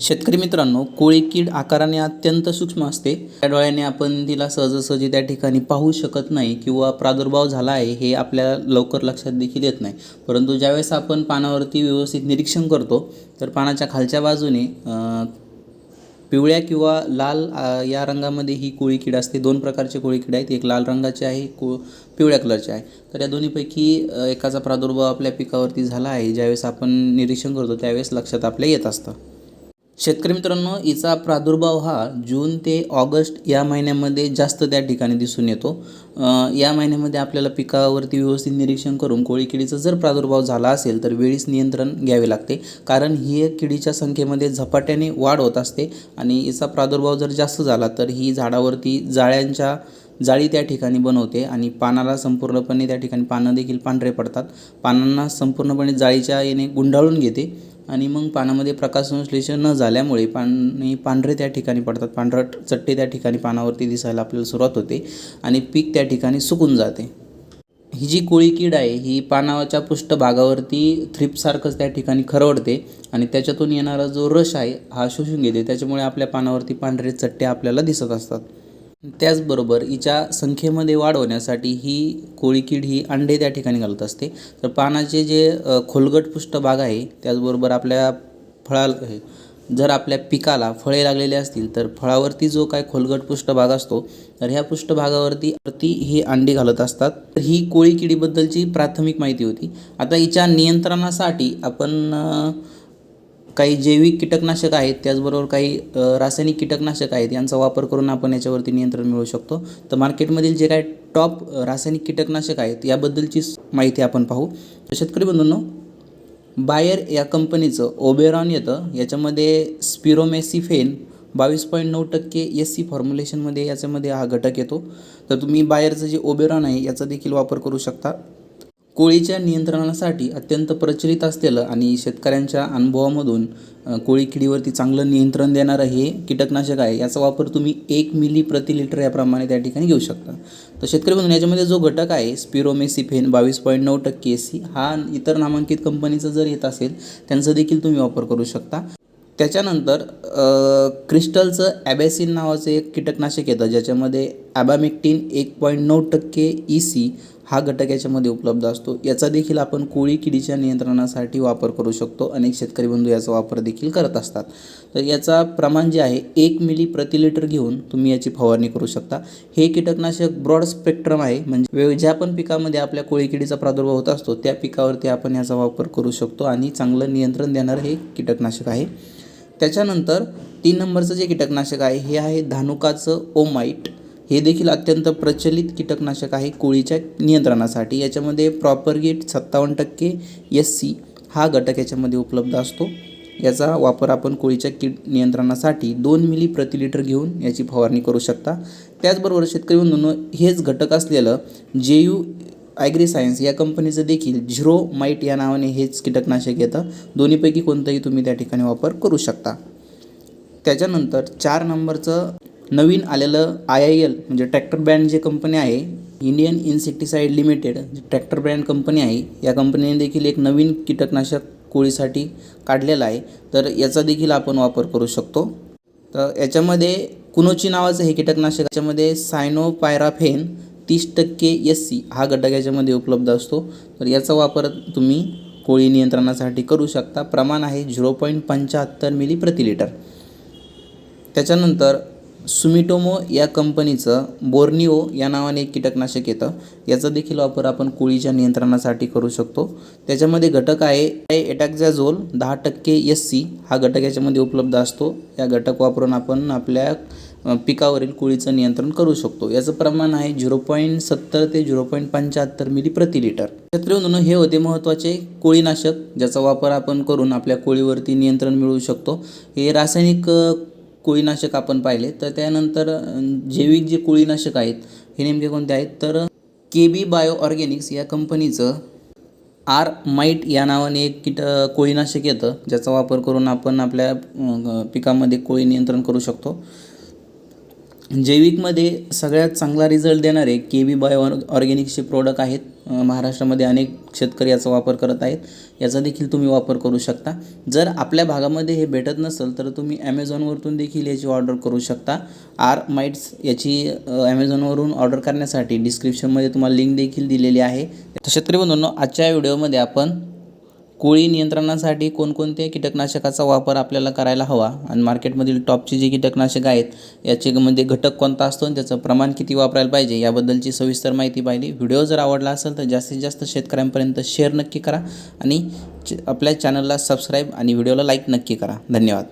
शेतकरी मित्रांनो कोळी कीड आकाराने अत्यंत सूक्ष्म असते. त्या डोळ्याने आपण तिला सहजासहजी त्या ठिकाणी पाहू शकत नाही किंवा प्रादुर्भाव झाला आहे हे आपल्याला लवकर लक्षात देखील येत नाही. परंतु ज्यावेळेस आपण पानावरती व्यवस्थित निरीक्षण करतो तर पानाच्या खालच्या बाजूने पिवळ्या किंवा लाल या रंगामध्ये ही कोळी कीड असते. दोन प्रकारचे कोळी कीड आहेत. एक लाल रंगाचे आहे को पिवळ्या कलरचे आहे. तर या दोन्हीपैकी एकाचा प्रादुर्भाव आपल्या पिकावरती झाला आहे. ज्यावेळेस आपण निरीक्षण करतो त्यावेळेस लक्षात आपल्या येत असतं. शेतकरी मित्रांनो हिचा प्रादुर्भाव हा जून ते ऑगस्ट या महिन्यामध्ये जास्त त्या ठिकाणी दिसून येतो. या महिन्यामध्ये आपल्याला पिकावरती व्यवस्थित निरीक्षण करून कोळी किडीचा जर प्रादुर्भाव झाला असेल तर वेळीच नियंत्रण घ्यावे लागते. कारण ही एक किडीच्या संख्येमध्ये झपाट्याने वाढ होत असते आणि हिचा प्रादुर्भाव जर जास्त झाला तर ही झाडावरती जाळ्यांच्या जाळी त्या ठिकाणी बनवते आणि पानाला संपूर्णपणे त्या ठिकाणी पानं देखील पांढरे पडतात. पानांना संपूर्णपणे जाळीच्या येणे गुंडाळून घेते. आणि मग पानामध्ये प्रकाश संश्लेषण न झाल्यामुळे पाणी पांढरे त्या ठिकाणी पडतात. पांढरट चट्टे त्या ठिकाणी पानावरती दिसायला आपल्याला सुरुवात होते आणि पीक त्या ठिकाणी सुकून जाते. ही जी कोळी कीड आहे ही पानाच्या पृष्ठभागावरती थ्रिपसारखंच त्या ठिकाणी खरवडते आणि त्याच्यातून येणारा जो रस आहे हा शोषून घेते. त्याच्यामुळे आपल्या पानावरती पांढरे चट्टे आपल्याला दिसत असतात. त्याचबरोबर हिच्या संख्येमध्ये वाढ होण्यासाठी ही कोळीकीड ही अंडे त्या ठिकाणी घालत असते. तर पानाचे जे खोलगट पृष्ठभाग आहे त्याचबरोबर आपल्या फळा जर आपल्या पिकाला फळे लागलेली असतील तर फळावरती जो काय खोलगट पृष्ठभाग असतो तर ह्या पृष्ठभागावरती वरती ही अंडी घालत असतात. तर ही कोळी किडीबद्दलची प्राथमिक माहिती होती. आता हिच्या नियंत्रणासाठी आपण काही जैविक कीटकनाशक आहेत त्याचबरोबर काही रासायनिक कीटकनाशक आहेत यांचा वापर करून आपण याच्यावरती नियंत्रण मिळवू शकतो. तर मार्केटमधील जे काय टॉप रासायनिक कीटकनाशक आहेत याबद्दलची माहिती आपण पाहू. तर शेतकरी बंधूंनो बायर या कंपनीचं ओबेरॉन येतं. याच्यामध्ये स्पिरोमेसिफेन बावीस पॉईंट नऊ टक्के एस सी फॉर्म्युलेशनमध्ये याच्यामध्ये हा घटक येतो. तर तुम्ही बायरचं जे ओबेरॉन आहे याचा देखील वापर करू शकता. कोळीच्या नियंत्रणासाठी अत्यंत प्रचलित असलेलं आणि शेतकऱ्यांच्या अनुभवामधून कोळी किडीवरती चांगलं नियंत्रण देणारं हे कीटकनाशक आहे. याचा वापर तुम्ही एक मिली प्रति लिटर याप्रमाणे त्या ठिकाणी घेऊ शकता. तर शेतकरी बंधून याच्यामध्ये जो घटक आहे स्पिरोमेसिफेन बावीस पॉईंट नऊ टक्के एस सी हा इतर नामांकित कंपनीचं जर येत असेल त्यांचा देखील तुम्ही वापर करू शकता. त्याच्यानंतर क्रिस्टलचं ॲबॅसिन नावाचं एक कीटकनाशक येतं ज्याच्यामध्ये ॲबामेक्टिन एक पॉईंट नऊ टक्के ई सी हा घटक याच्यामध्ये उपलब्ध असतो. याचा देखील आपण कोळी किडीच्या नियंत्रणासाठी वापर करू शकतो. अनेक शेतकरी बंधू याचा वापर देखील करत असतात. तर याचा प्रमाण जे आहे एक मिली प्रति लिटर घेऊन तुम्ही याची फवारणी करू शकता. हे कीटकनाशक ब्रॉड स्पेक्ट्रम आहे. म्हणजे ज्या पण पिकामध्ये आपल्या कोळी किडीचा प्रादुर्भाव होत असतो त्या पिकावरती आपण याचा वापर करू शकतो आणि चांगलं नियंत्रण देणारं हे कीटकनाशक आहे. त्याच्यानंतर तीन नंबरचं जे कीटकनाशक आहे हे आहे धानुकाचं ओमाईट हे देखील अत्यंत प्रचलित कीटकनाशक आहे कोळीच्या नियंत्रणासाठी. याच्यामध्ये प्रॉपर गेट सत्तावन्न टक्के एस सी हा घटक याच्यामध्ये उपलब्ध असतो. याचा वापर आपण कोळीच्या कीड नियंत्रणासाठी दोन मिली प्रति लिटर घेऊन याची फवारणी करू शकता. त्याचबरोबर शेतकरी बंधूंनो हेच घटक असलेलं जे यू ॲग्री सायन्स या कंपनीचं देखील झिरो माईट या नावाने हेच कीटकनाशक येतं. दोन्हीपैकी कोणतंही तुम्ही त्या ठिकाणी वापर करू शकता. त्याच्यानंतर चार नंबरचं नवीन आलेलं आय आय एल म्हणजे ट्रॅक्टर ब्रँड जे कंपनी आहे इंडियन इन्सेक्टिसाईड लिमिटेड जी ट्रॅक्टर ब्रँड कंपनी आहे या कंपनीने देखील एक नवीन कीटकनाशक कोळीसाठी काढलेला आहे. तर याचा देखील आपण वापर करू शकतो. तर याच्यामध्ये कुनोची नावाचं हे कीटकनाशक याच्यामध्ये सायनोपायराफेन तीस टक्के एस सी हा घटक याच्यामध्ये उपलब्ध असतो. तर याचा वापर तुम्ही कोळी नियंत्रणासाठी करू शकता. प्रमाण आहे झिरो पॉईंट पंच्याहत्तर मिली प्रति लिटर. त्याच्यानंतर सुमिटोमो या कंपनीचं बोर्निओ या नावाने एक कीटकनाशक येतं. याचा देखील वापर आपण कोळीच्या नियंत्रणासाठी करू शकतो. त्याच्यामध्ये घटक आहे एटॅक्झॅझोल दहा टक्के एस सी हा घटक याच्यामध्ये उपलब्ध असतो. या घटक वापरून आपण आपल्या पिकावरील कोळीचं नियंत्रण करू शकतो. याचं प्रमाण आहे झिरो पॉईंट सत्तर ते झिरो पॉईंट पंच्याहत्तर मिली प्रति लिटर शेतकरी हे होते महत्त्वाचे कोळीनाशक ज्याचा वापर आपण करून आपल्या कोळीवरती नियंत्रण मिळवू शकतो. हे रासायनिक कोळीनाशक आपण पाहिले तर त्यानंतर जैविक जे कोळीनाशक आहेत हे नेमके कोणते आहेत? तर के बी बायो ऑर्गॅनिक्स या कंपनीचं आर माईट या नावाने एक कीट कोळीनाशक येतं ज्याचा वापर करून आपण आपल्या पिकामध्ये कोळी नियंत्रण करू शकतो. जैविकमध्ये सगळ्यात चांगला रिझल्ट देणारे के बी ऑर ऑर्गॅनिक्सचे प्रोडक्ट आहेत. महाराष्ट्रामध्ये अनेक शेतकरी याचा वापर करत आहेत. याचा देखील तुम्ही वापर करू शकता. जर आपल्या भागामध्ये हे भेटत नसेल तर तुम्ही ॲमेझॉनवरतून देखील याची ऑर्डर करू शकता. आर माइट्स याची ॲमेझॉनवरून ऑर्डर करण्यासाठी डिस्क्रिप्शनमध्ये तुम्हाला लिंक देखील दिलेली आहे. तर शेतकरी बंधूंनो आजच्या व्हिडिओमध्ये आपण कोळी नियंत्रणासाठी कोणकोणत्या कीटकनाशकाचा वापर आपल्याला करायला हवा? आणि मार्केटमधील टॉपची जी कीटकनाशकं आहेत याचे म्हणजे घटक कोणता असतो आणि त्याचं प्रमाण किती वापरायला पाहिजे याबद्दलची सविस्तर माहिती पाहिली. व्हिडिओ जर आवडला असेल तर जास्तीत जास्त शेतकऱ्यांपर्यंत शेअर नक्की करा आणि च- आपल्या चॅनलला सबस्क्राईब आणि व्हिडिओला लाईक नक्की करा. धन्यवाद.